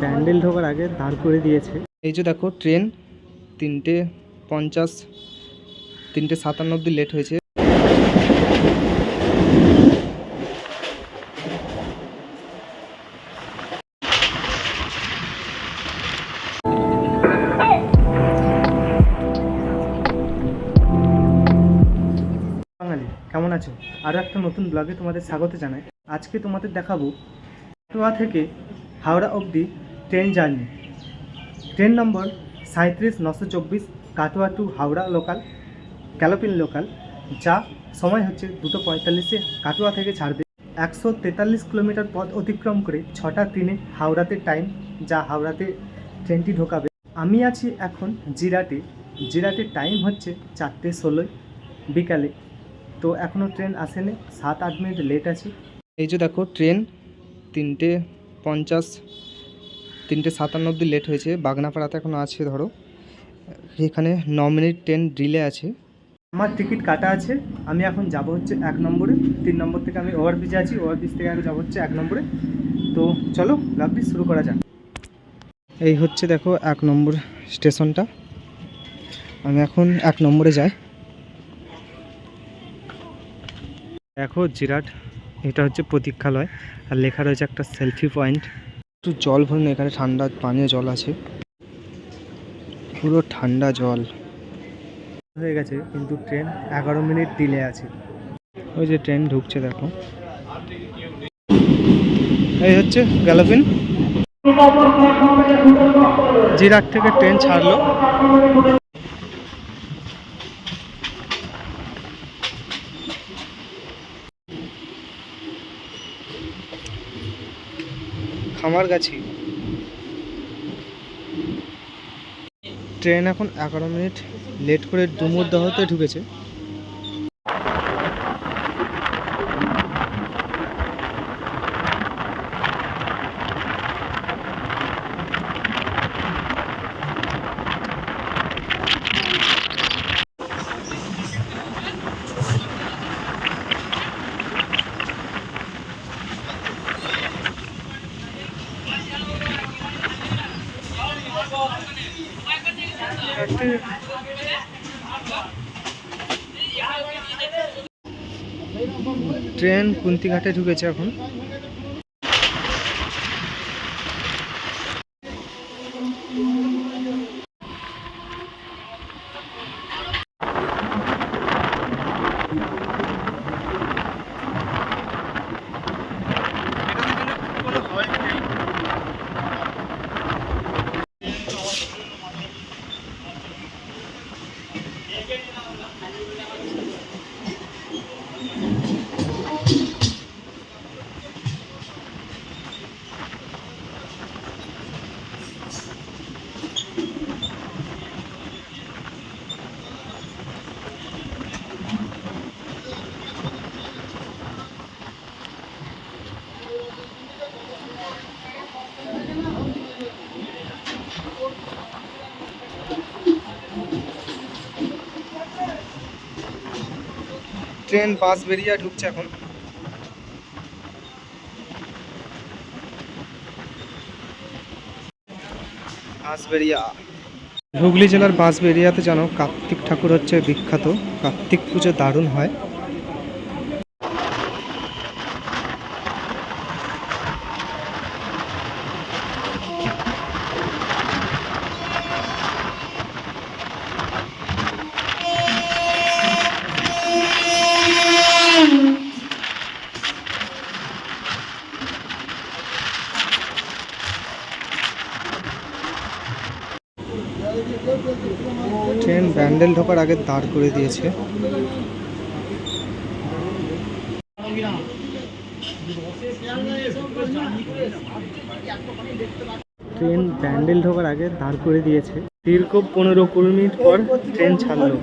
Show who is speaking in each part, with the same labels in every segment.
Speaker 1: প্যান্ডেল ঢোকার আগে দাঁড় করে দিয়েছে। এই যে দেখো ট্রেন তিনটে পঞ্চাশ তিনটে সাতান্ন অব্দি লেট হয়েছে। বাঙালি কেমন আছো? আরও একটা নতুন ব্লগে তোমাদের স্বাগত জানাই। আজকে তোমাদের দেখাবো কাটোয়া থেকে হাওড়া অবধি ট্রেন জার্নি। ট্রেন নম্বর সাঁত্রিশ নশো চব্বিশ, Katwa to Howrah local galloping local যা সময় হচ্ছে দুটো পঁয়তাল্লিশে, কাটোয়া থেকে ছাড়বে। একশো তেতাল্লিশ কিলোমিটার পথ অতিক্রম করে ছটা তিনে হাওড়াতে টাইম যা হাওড়াতে ট্রেনটি ঢোকাবে। আমি আছি এখন জিরাটে। জিরাটের টাইম হচ্ছে চারটে ষোলোই বিকালে। তো এখনও ট্রেন আসেনি, সাত আট মিনিট লেট আছে। এই যে দেখো, ট্রেন তিনটে পঞ্চাশ তিনটে সাতান্ন অব্দি লেট হয়েছে। বাগনাপাড়াতে এখনও আছে ধরো। এখানে ন মিনিট ট্রেন ডিলে আছে। আমার টিকিট কাটা আছে। আমি এখন যাব হচ্ছে এক নম্বরে। তিন নম্বর থেকে আমি ওভারব্রিজে আছি। ওভারব্রিজ থেকে আমি যাব হচ্ছে এক নম্বরে। তো চলো ব্লগটি শুরু করা যাক। এই হচ্ছে দেখো এক নম্বর স্টেশনটা। আমি এখন এক নম্বরে যাই। দেখো জিরাট এটা হচ্ছে প্রতীক্ষালয়। আর লেখা রয়েছে একটা সেলফি পয়েন্ট একটু জল ভরুন এখানে ঠান্ডা পানীয় জল আছে। পুরো ঠান্ডা জল। হয়ে গেছে, কিন্তু ট্রেন এগারো মিনিট দিলে আছে। ওই যে ট্রেন ঢুকছে, দেখো। এই হচ্ছে গ্যালাপিন জিরাট থেকে ট্রেন ছাড়লো। খামারগাছি ট্রেন এখন এগারো মিনিট লেট করে ডুমুরদহতে ঢুকেছে। ট্রেন কুন্তিঘাটে ঢুকেছে এখন। ট্রেন, বাস বেরিয়ে ঢুকছে এখন। হুগলি জেলার বাঁশবেড়িয়াতে জানো, কার্তিক ঠাকুর হচ্ছে বিখ্যাত। কার্তিক পুজো দারুণ হয়। ট্রেন ব্যান্ডেল ঢোকার আগে দাঁড় করে দিয়েছে। ট্রেন ব্যান্ডেল ঢোকার আগে দাঁড় করে দিয়েছে। দীর্ঘ পনেরো কুড়ি মিনিট পর ট্রেন ছাড়লো।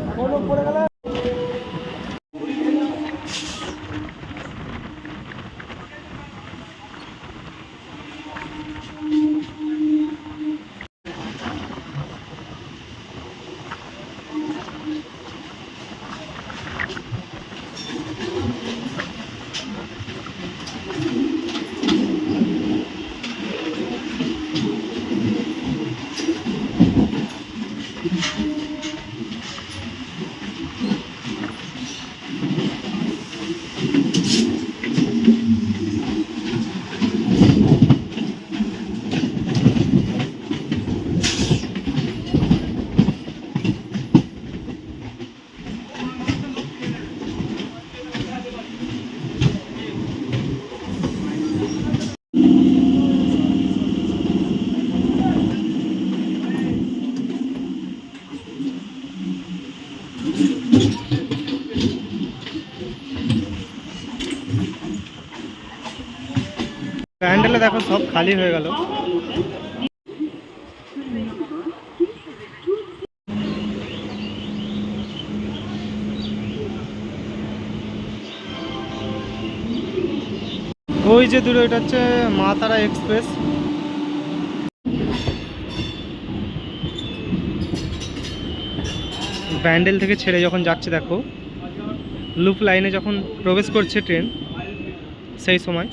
Speaker 1: প্যান্ডেলে দেখো সব খালি হয়ে গেল। ওই যে দূরে ওইটা হচ্ছে মা তারা এক্সপ্রেস। ব্যান্ডেল থেকে ছেড়ে যখন যাচ্ছে দেখো, লুপ লাইনে যখন প্রবেশ করছে ট্রেন, সেই সময়।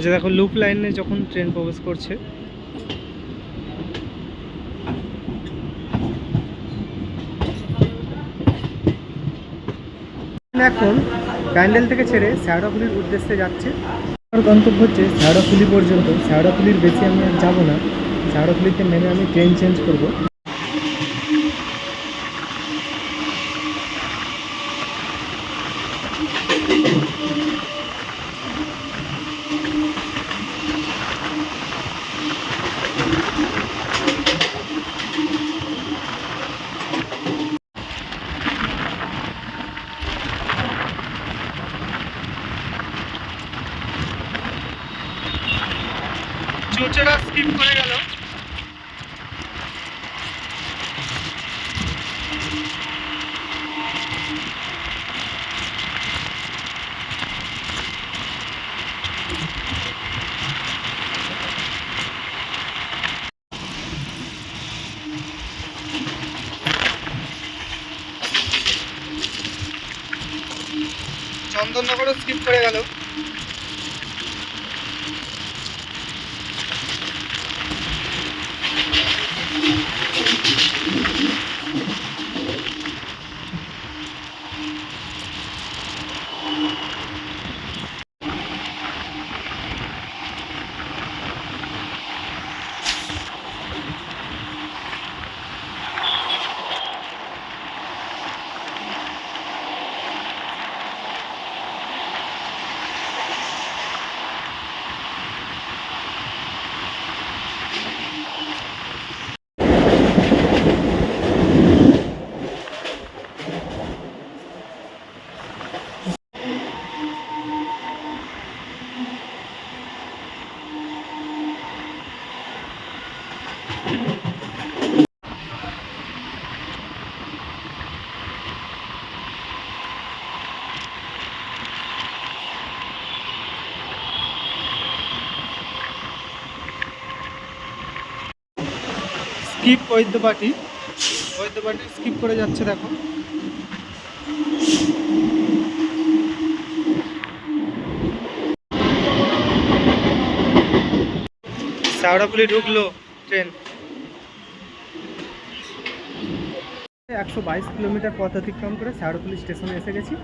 Speaker 1: আচ্ছা দেখো লুপ লাইনে যখন ট্রেন প্রবেশ করছে, এখন ব্যান্ডেল থেকে ছেড়ে শ্যাওড়াফুলির উদ্দেশ্যে যাচ্ছে। আমার গন্তব্য হচ্ছে শ্যাওড়াফুলি পর্যন্ত। শ্যাওড়াফুলির বেশি আমি যাব না। শ্যাওড়াফুলিতে নেমে আমি ট্রেন চেঞ্জ করব চোচড়া স্কিপ করে গেল চন্দননগরও স্কিপ করে গেল। স্কিপ বৈদ্যবাটি বৈদ্যবাটি স্কিপ করে যাচ্ছে দেখো। শ্যাওড়াপুলি ঢুকলো ট্রেন। একশো বাইশ কিলোমিটার পথ অতিক্রম করে শ্যাওড়াপুলি স্টেশনে এসে গেছি।